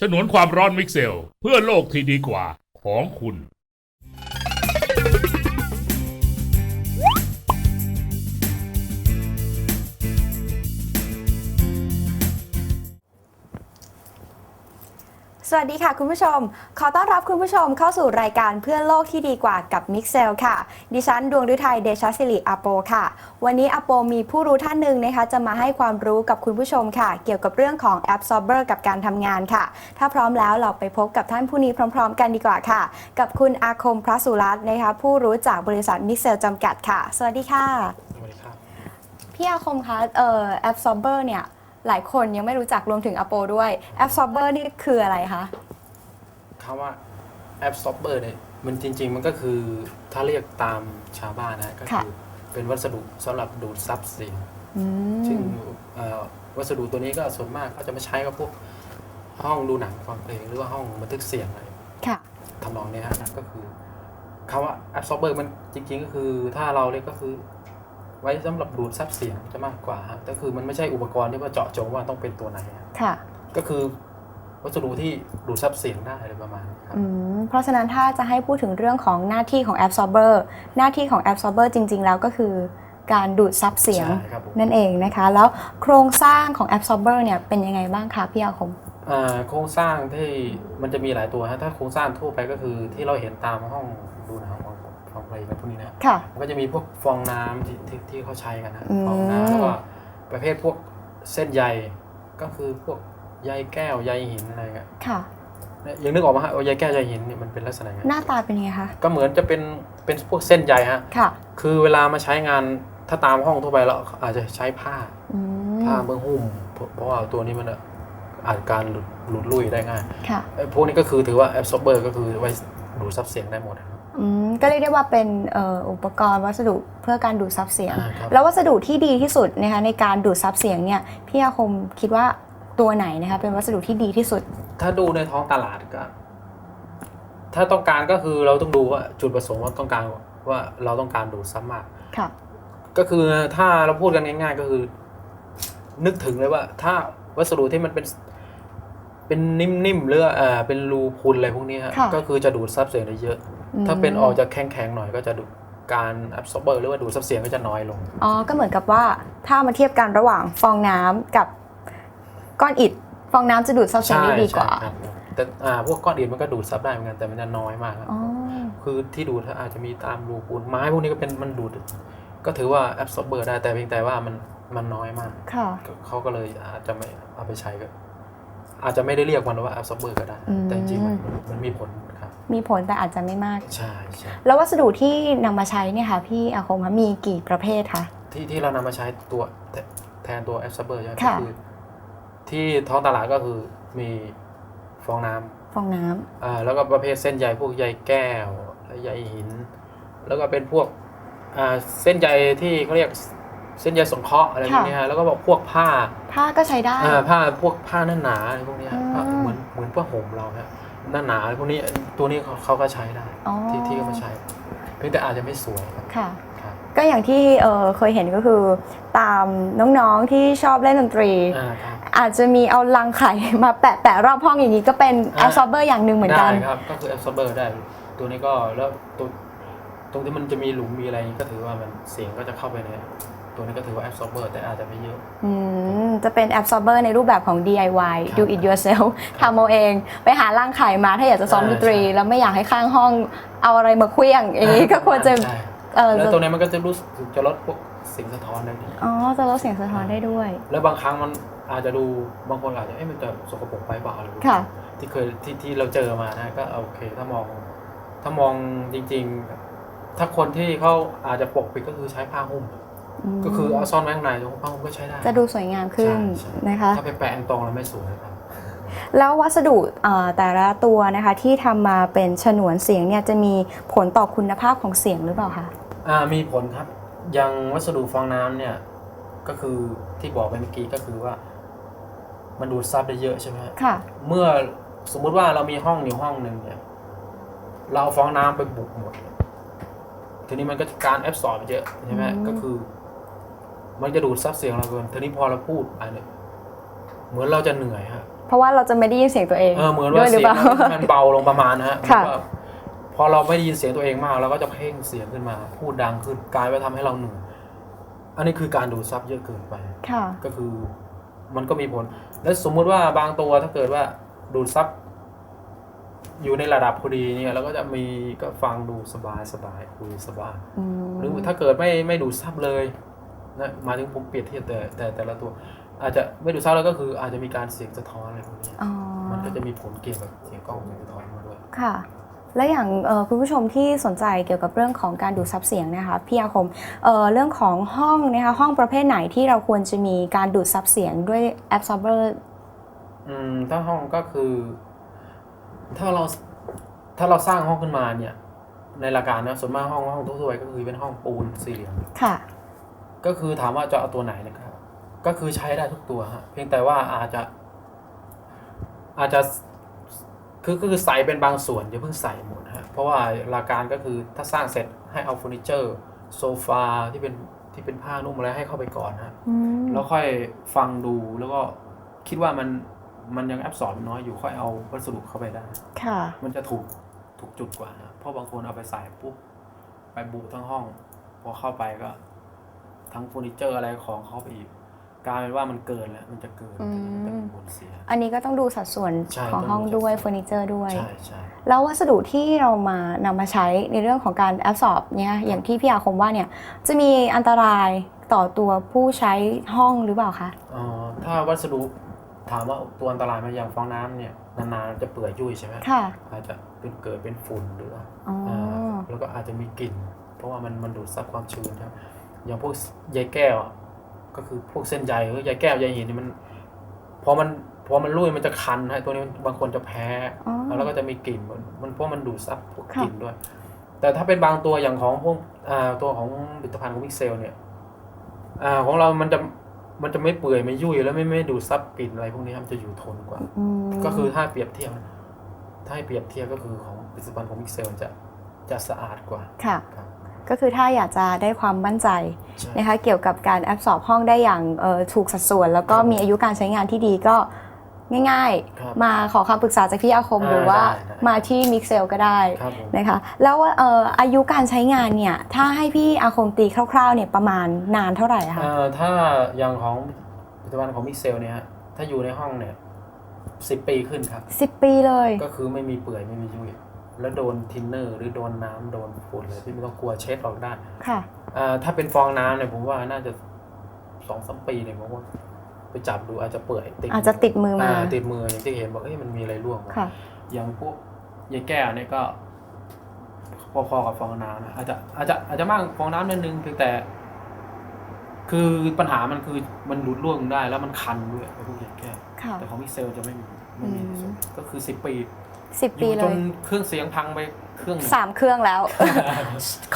ฉนวนความร้อนมิกเซล เพื่อโลกที่ดีกว่าของคุณ สวัสดีค่ะคุณผู้ชม ขอต้อนรับคุณผู้ชมเข้าสู่รายการเพื่อนโลกที่ดีกว่ากับมิกเซลค่ะ ดิฉันดวงฤทัยเดชศิริอาโปค่ะ วันนี้อาโปมีผู้รู้ท่านหนึ่งนะคะ จะมาให้ความรู้กับคุณผู้ชมค่ะ เกี่ยวกับเรื่องของ Absorber กับการทำงานค่ะ ถ้าพร้อมแล้วเราไปพบกับท่านผู้นี้พร้อม ๆ กันดีกว่าค่ะ กับคุณอาคมพระสุรัตน์นะคะ ผู้รู้จากบริษัทมิกเซลจำกัดค่ะ สวัสดีค่ะ สวัสดีครับพี่อาคมคะเอ่อ Absorber เนี่ย หลายคนยังไม่รู้จักรวมถึงอาโปด้วย Absorber นี่คืออะไรคะคำว่า absorber เนี่ยมันจริง ๆ มันก็คือถ้าเรียกตามชาวบ้านนะก็คือเป็นวัสดุสำหรับดูดซับเสียงอืมซึ่งเอ่อวัสดุตัวนี้ก็ส่วนมากก็จะมาใช้กับพวกห้องดูหนังฟังเพลงหรือว่าห้องบันทึกเสียงอะไรค่ะทำนองเนี้ยฮะก็คือคำว่า absorber มันจริง ๆ ก็คือถ้าเราเรียกก็คือ ไว้สำหรับดูดซับเสียงจะมากกว่าฮะก็คือมันไม่ใช่อุปกรณ์ที่ว่าเจาะจงว่าต้องเป็นตัวไหนฮะค่ะ ก็คือวัสดุที่ดูดซับเสียงได้อะไรประมาณนี้ครับอืมเพราะฉะนั้นถ้าจะให้พูดถึงเรื่องของหน้าที่ของ absorber หน้าที่ของ absorber จริง ๆ แล้วก็คือการดูดซับเสียงใช่ครับผมนั่นเองนะคะ แล้วโครงสร้างของ absorber เนี่ยเป็นยังไงบ้างคะพี่อาคมอ่าโครงสร้างที่มันจะมีหลายตัวฮะถ้าโครงสร้างทั่วไปก็คือที่เราเห็นตามห้องดูหนังของข องอะไรกันพวกนี้นะค่ะ มันก็จะมีพวกฟองน้ำที่ที่ที่เขาใช้กันนะอืมฟองน้ำแล้วก็ประเภทพวกเส้นใยก็คือพวกใยแก้วใยหินอะไรเงี้ยค่ะเนี่ยยังนึกออกไหมฮะว่าใยแก้วใยหินเนี่ยมันเป็นลักษณะไงหน้าตาเป็นยังไงคะ ก็เหมือนจะเป็นเป็นพวกเส้นใยฮะ ค่ะ คือเวลามาใช้งานถ้าตามห้องทั่วไปเราอาจจะใช้ผ้าอืมผ้าเบื้องหุ้มเพราะเพราะว่าตัวนี้มันอาจการหลุดหลุดลุ่ยได้ง่าย ค่ะไอ้พวกนี้ก็คือถือว่า absorber ก็คือไว้ดูดซับเสียงได้หมดนะครับ อืมก็เรียกได้ว่าเป็นเอ่ออุปกรณ์วัสดุเพื่อการดูดซับเสียง อ่าครับ แล้ววัสดุที่ดีที่สุดนะคะในการดูดซับเสียงเนี่ยพี่อาคมคิดว่าตัวไหนนะคะเป็นวัสดุที่ดีที่สุด ถ้าดูในท้องตลาดก็ ถ้าต้องการก็คือเราต้องดูว่าจุดประสงค์ว่าต้องการว่าเราต้องการดูดซับมาก ค่ะ ก็คือถ้าเราพูดกันง่าย ๆ ก็คือ นึกถึงเลยว่า ถ้าวัสดุที่มันเป็น เป็นนิ่มๆหรือว่าเอ่อเป็นรูพุนอะไรพวกนี้ฮะค่ะ ก็คือจะดูดซับเสียงได้เยอะ ถ้าเป็นออกจากแข็งๆหน่อยก็จะดูดการ absorber หรือว่าดูดซับเสียงก็จะน้อยลง อ๋อ ก็เหมือนกับว่าถ้ามาเทียบกันระหว่างฟองน้ำกับก้อนอิฐ ฟองน้ำจะดูดซับเสียงได้ดีกว่าใช่ครับแต่อ่าพวกก้อนอิฐมันก็ดูดซับได้เหมือนกันแต่มันจะน้อยมากครับอ๋อ คือที่ดูดอาจจะมีตามรูปูนไม้พวกนี้ก็เป็นมันดูด ก็ถือว่า absorber ได้แต่เพียงแต่ว่ามันมันน้อยมากค่ะ เขาก็เลยอาจจะไม่เอาไปใช้ก็ อาจจะไม่ได้เรียกมันว่า absorber ก็ได้ อืม แต่จริงๆมันมันมีผลครับ มีผลแต่อาจจะไม่มาก ใช่ใช่แล้ววัสดุที่นำมาใช้เนี่ยค่ะพี่อาคมคะมีกี่ประเภทคะ ที่ที่เรานำมาใช้ตัวแทแทนตัว absorber ใช่ไหมก็ค่ะ คือ ที่ท้องตลาดก็คือมีฟองน้ำ ฟองน้ำ อ่าแล้วก็ประเภทเส้นใยพวกใยแก้วและใยหิน แล้วก็เป็นพวกอ่าเส้นใยที่เขาเรียกเส้นใยสงเคราะห์อะไรพวกนี้ฮะแล้วก็บอกพวกผ้า ผ้าก็ใช้ได้ อ่าผ้าพวกผ้าหนาหนาๆอะไรพวกนี้ฮะอืมผ้าเหมือนเหมือนผ้าห่มเราฮะหนาหนาๆอะไรพวกนี้ตัวนี้เขาเขาก็ใช้ได้ อ๋อที่ที่เขามาใช้เพียงแต่อาจจะไม่สวยครับค่ะ ครับก็อย่างที่เอ่อเคยเห็นก็คือ ตามน้องๆที่ชอบเล่นดนตรี อ่าครับ อาจจะมีเอาลังไข่ มาแปะแปะรอบห้องอย่างนี้ก็เป็นอ่า absorber อย่างหนึ่งเหมือนกัน ได้ครับก็คือ absorber ได้ ตัวนี้ก็แล้วตัวตรงที่มันจะมีหลุมมีอะไรก็ถือว่ามันเสียงก็จะเข้าไปใน ตัวนี้ก็ถือว่า absorber แต่อาจจะไม่เยอะ อืม จะเป็น absorber ในรูปแบบของ DIY ครับ do it yourself ทำเอาเอง ไปหาร่างไข่มาถ้าอยากจะซ้อมใช่ดนตรี ใช่ แล้วไม่อยากให้ข้างห้องเอาอะไรมาเคลี้ยงอย่างนี้ก็ควรจะใช่เออแล้วตัวนี้มันก็จะรู้สึกจะลดพวกเสียงสะท้อนได้ดีอ๋อจะลดเสียงสะท้อนได้ด้วย แล้วบางครั้งมันอาจจะดูบางคนอาจจะเอ๊ะมันจะสกปรกไปเปล่าอะไรแบบนี้ค่ะ ที่เคยที่ที่เราเจอมานะก็โอเค ถ้ามอง ถ้ามองจริง ๆ ถ้าคนที่เขาอาจจะปกปิดก็คือใช้ผ้าหุ้มม ก็คือเอาซ่อนไว้ข้างในตรงผ้าหุ้มก็ใช้ได้จะดูสวยงามขึ้นใช่ใช่นะคะ ถ้าไปแปะตรงๆแล้วไม่สวยครับ แล้ววัสดุเอ่อแต่ละตัวนะคะที่ทำมาเป็นฉนวนเสียงเนี่ยจะมีผลต่อคุณภาพของเสียงหรือเปล่าคะ อ่ามีผลครับอย่างวัสดุฟองน้ำเนี่ย ก็คือที่บอกไปเมื่อกี้ก็คือว่า มันดูดซับได้เยอะใช่ไหมฮะค่ะ เมื่อสมมุติว่าเรามีห้องอยู่ห้องหนึ่งเนี่ย เราเอาฟองน้ำไปบุกหมด ทีนี้มันก็การแอบสอบเยอะใช่ไหมอืม ก็คือ มันจะดูดซับเสียงเราเกินทีนี้พอเราพูดไปเนี่ยเหมือนเราจะเหนื่อยฮะเพราะว่าเราจะไม่ได้ยินเสียงตัวเองเออเหมือนด้ว่าวยหรือเสียเปงล่ามันเบาลงประมาณนะฮะค่ะเหมือนว่าพอเราไม่ได้ยินเสียงตัวเองมากเราก็จะเพ่งเสียงขึ้นมา พูดดังขึ้นกลายไปทำให้เราเหนื่อยอันนี้คือการดูดซับเยอะเกินไปค่ะก็คือมันก็มีผล แล้วสมมุติว่าบางตัวถ้าเกิดว่าดูดซับอยู่ในระดับพอดีเนี่ยเราก็จะมีก็ฟังดูสบายสบายคุยสบายอืมหรือถ้าเกิดไม่ไม่ดูดซับเลย นะหมายถึงผมเปรียบเทียบแต่แต่แต่ละตัว อาจจะไม่ดูดซับแล้วก็คืออาจจะมีการเสียงสะท้อนอะไรพวกนี้อ๋อมันก็จะมีผลเกี่ยวกับเสียงกล้องเสียงสะท้อนมาด้วยค่ะและอย่างเอ่อคุณผู้ชมที่สนใจเกี่ยวกับเรื่องของการดูดซับเสียงนะคะพี่อาคมเอ่อเรื่องของห้องนะคะห้องประเภทไหนที่เราควรจะมีการดูดซับเสียงด้วย absorber อืมถ้าห้องก็คือ ถ้าเราถ้าเราสร้างห้องขึ้นมาเนี่ยในหลักการนะส่วนมากห้องห้องทั่วๆไปก็คือเป็นห้องปูนสี่เหลี่ยมค่ะ ก็คือถามว่าจะเอาตัวไหนนะครับ ก็คือใช้ได้ทุกตัวฮะเพียงแต่ว่าอาจจะ อาจจะคือคือใส่เป็นบางส่วนอย่าเพิ่งใส่หมดฮะเพราะว่าหลักการก็คือถ้าสร้างเสร็จให้เอาเฟอร์นิเจอร์โซฟาที่เป็นที่เป็นผ้านุ่มอะไรให้เข้าไปก่อนฮะอืมแล้วค่อยฟังดูแล้วก็คิดว่ามันมันยังแอบสอบน้อยอยู่ค่อยเอาวัสดุเข้าไปได้ ค่ะ มันจะถูกถูกจุดกว่านะเพราะบางคนเอาไปใส่ปุ๊บไปบุทั้งห้อง พอเข้าไปก็ ทั้งเฟอร์นิเจอร์อะไรของเข้าไปอีกกลายเป็นว่ามันเกินแล้วมันจะเกินอืม มันจะมีผลเสีย อันนี้ก็ต้องดูสัดส่วนใช่ของต้องดูห้องด้วยสัดส่วนเฟอร์นิเจอร์ด้วย ใช่ใช่แล้ววัสดุที่เรามานำมาใช้ในเรื่องของการแอบสอบเนี่ยอย่างที่พี่อาคมว่าเนี่ยจะมีอันตรายต่อตัวผู้ใช้ห้องหรือเปล่าคะ เอ่อถ้าวัสดุถามว่าตัวอันตรายไหมาอย่างฟองน้ำเนี่ยนานๆจะเปื่อยยุ่ยใช่ไหมค่ะอาจจะเป็นเกิดเป็นฝุ่นหรือ อ๋อาแล้วก็อาจจะมีกลิ่น เพราะว่ามันมันดูดซับความชื้นครับ อย่างพวกใยแก้วอะก็คือพวกเส้นใยหรือใยแก้วใยหินนี่มันพอมันพอมันรุ่ยมันจะคันฮะตัวนี้มันบางคนจะแพ้อ๋อแล้วก็จะมีกลิ่นมันมันเพราะมันดูดซับพวกค่ะกลิ่นด้วย แต่ถ้าเป็นบางตัวอย่างของพวกอ่าตัวของผลิตภัณฑ์ของมิกเซลเนี่ยอ่าของเรามันจะมันจะไม่เปื่อยไม่ยุ่ยแล้วไม่ไม่ดูดซับกลิ่นอะไรพวกนี้ครับมันจะอยู่ทนกว่าอืมก็คือถ้าเปรียบเทียบนะถ้าให้เปรียบเทียบก็คือของผลิตภัณฑ์ของมิกเซลจะจะสะอาดกว่าค่ะครับ ก็คือถ้าอยากจะได้ความมั่นใจใช่นะคะเกี่ยวกับการแอบสอบห้องได้อย่างเอ่อถูกสัดส่วน แล้วก็ครับมีอายุการใช้งานที่ดีก็ง่ายครับๆมาขอคำปรึกษาจากพี่อาคมอ่าหรือว่าได้ได้มาที่มิกเซลก็ได้ครับผมนะคะแล้วเอ่ออายุการใช้งานเนี่ยถ้าให้พี่อาคมตีคร่าวๆเนี่ยประมาณนานเท่าไหร่อะคะเอ่อถ้าอย่างของผลิตภัณฑ์ของมิกเซลเนี่ยฮะถ้าอยู่ในห้องเนี่ยสิบปีขึ้นครับสิบปีเลยก็คือไม่มีเปื่อยไม่มียุ่ย แล้วโดนทินเนอร์ หรือโดนน้ำโดนฝุ่นเลยที่ไม่ต้องกลัวเช็ดออกได้ค่ะอ่าถ้าเป็นฟองน้ำเนี่ยผมว่าน่าจะสองสามปีเนี่ยผมว่าไปจับดูอาจจะเปื่อยติดอาจจะติดมือมาติดมืออย่างที่เห็นบอกเอ้ยมันมีอะไรร่วงวะค่ะอย่างพวกยายแก้วเนี่ยก็พอๆกับฟองน้ำนะอาจจะอาจจะอาจจะมากฟองน้ำนิดนึงเพียงแต่คือปัญหามันคือมันหลุดร่วงได้แล้วมันคันด้วยไอ้พวกยายแก้วค่ะแต่ของมิกเซลจะไม่มีไม่มีอืมส่วนก็คือสิบปี สิบอปียู่เลจนยเครื่องเสียงพังไปเครื่องหนึ่ง สามเครื่องแล้ว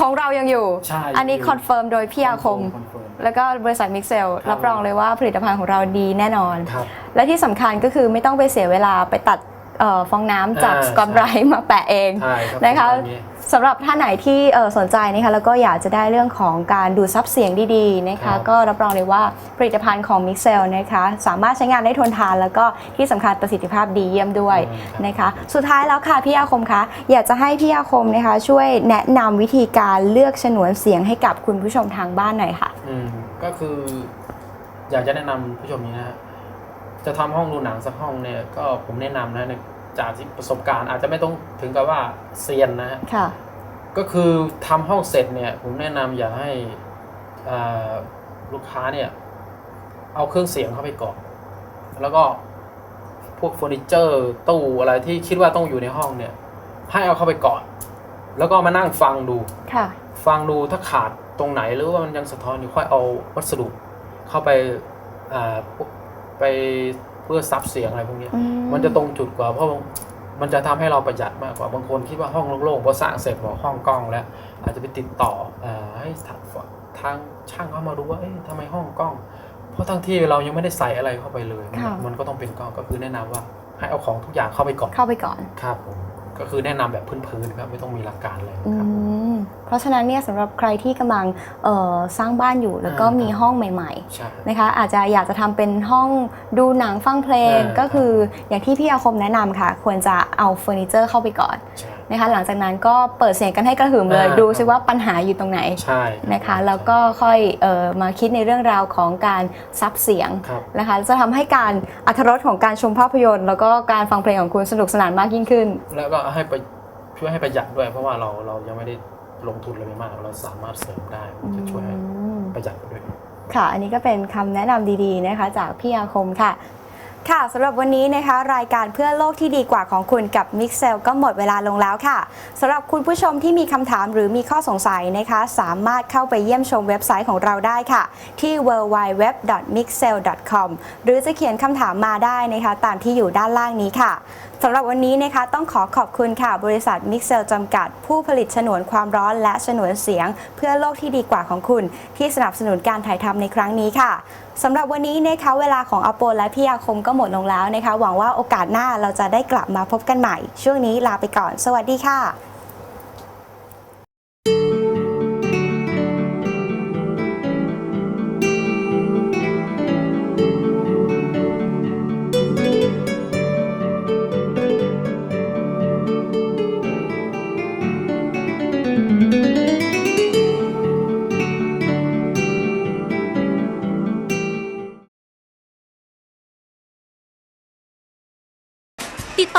ของเรายังอยู่ ใช่อันนี้คอนเฟิร์มโดยพี่อาคมคอนเฟิร์ม แล้วก็บริษัทมิกเซลครับ รับรองเลยว่าผลิตภัณฑ์ของเราดีแน่นอน ครับ และที่สำคัญก็คือไม่ต้องไปเสียเวลาไปตัดเอ่อฟองน้ำจากอ่าสกอตใช่ ไบรท์มาแปะเอง ใช่ครับนะคะผมว่าอย่างนี้ สำหรับท่านไหนที่เอ่อสนใจนะคะแล้วก็อยากจะได้เรื่องของการดูดซับเสียงดีๆนะครัคะบก็รับรองเลยว่าผลิตภัณฑ์ของ Mixel นะคะสามารถใช้งานได้ทนทาน แล้วก็ที่สำคัญประสิทธิภาพดีเยี่ยมด้วยอืมครับนะคะ สุดท้ายแล้วค่ะพี่อาคมคะอยากจะให้พี่อาคมนะคะช่วยแนะนำวิธีการเลือกฉนวนเสียงให้กับคุณผู้ชมทางบ้านหน่อยค่ะอืมก็คือ อยากจะแนะนำผู้ชมนี้นะฮะจะทำห้องดูหนังสักห้องเนี่ยก็ผมแนะนำนะใน จากที่ประสบการณ์อาจจะไม่ต้องถึงกับว่าเซียนนะฮะค่ะ ก็คือทำห้องเสร็จเนี่ยผมแนะนำอย่าให้อ่าลูกค้าเนี่ย เอาเครื่องเสียงเข้าไปก่อน แล้วก็พวกเฟอร์นิเจอร์ตู้อะไรที่คิดว่าต้องอยู่ในห้องเนี่ย ให้เอาเข้าไปก่อน แล้วก็มานั่งฟังดูค่ะ ฟังดูถ้าขาดตรงไหนหรือว่ามันยังสะท้อนอยู่ค่อยเอาวัสดุเข้าไปอ่าพวกไปเพื่อซับเสียงอะไรพวกเนี้ยอืมันจะตรงจุดกว่าเพราะมันจะทำให้เราประหยัดมากกว่าบางคนคิดว่าห้องโล่งๆพอสร้างเสร็จบอกห้องกล้องแล้ว อาจจะไปติดต่ออาให้ทางทางช่างเข้ามาดูว่าเอ๊ะทำไมห้องกล้อง เพราะทั้งที่เรายังไม่ได้ใส่อะไรเข้าไปเลยค่ะมันก็ต้องเป็นกล้องก็คือแนะนำว่าให้เอาของทุกอย่างเข้าไปก่อนเข้าไปก่อนครับผม ก็คือแนะนำแบบพื้นๆครับไม่ต้องมีหลักการเลยอืครับ มเพราะฉะนั้นเนี่ยสำหรับใครที่กำลังเอ่อสร้างบ้านอยู่แล้วก็อ่ามี มีห้องใหม่ใช่ ๆนะคะ อาจจะอยากจะทำเป็นห้องดูหนังฟังเพลงอ่า ก็คืออย่างที่พี่อาคมแนะนำค่ะ ควรจะเอาเฟอร์นิเจอร์เข้าไปก่อน ใช่ นะคะ หลังจากนั้นก็เปิดเสียงกันให้กระหึ่มเลย อ่า ดูซิว่าปัญหาอยู่ตรงไหนใช่ นะคะแล้วก็ค่อยเออมาคิดในเรื่องราวของการซับเสียงครับ นะคะจะทำให้การอัธรสของการชมภาพยนตร์ แล้วก็การฟังเพลงของคุณสนุกสนานมากยิ่งขึ้น แล้วก็ให้ไปช่วยให้ประหยัดด้วย เพราะว่าเราเรายังไม่ได้ลงทุนอะไรไปมาก เราสามารถเสริมได้มันจะช่วยให้อืมประหยัดไปด้วย ค่ะ อันนี้ก็เป็นคำแนะนำดีๆนะคะ จากพี่อาคมค่ะ ค่ะสำหรับวันนี้นะคะรายการเพื่อโลกที่ดีกว่าของคุณกับ m i x เซลก็หมดเวลาลงแล้วค่ะสำหรับคุณผู้ชมที่มีคำถามหรือมีข้อสงสัยนะคะ สามารถเข้าไปเยี่ยมชมเว็บไซต์ของเราได้ค่ะ ที่ www.mixel.com หรือจะเขียนคำถามมาได้นะคะ ตามที่อยู่ด้านล่างนี้ค่ะ สำหรับวันนี้นะคะต้องขอขอบคุณค่ะ บริษัทมิกเซลจำกัด ผู้ผลิตฉนวนความร้อนและฉนวนเสียง เพื่อโลกที่ดีกว่าของคุณ ที่สนับสนุนการถ่ายทำในครั้งนี้ค่ะสำหรับวันนี้นะคะเวลาของอโปและพี่อาคมก็หมดลงแล้วนะคะ หวังว่าโอกาสหน้าเราจะได้กลับมาพบกันใหม่ ช่วงนี้ลาไปก่อน สวัสดีค่ะ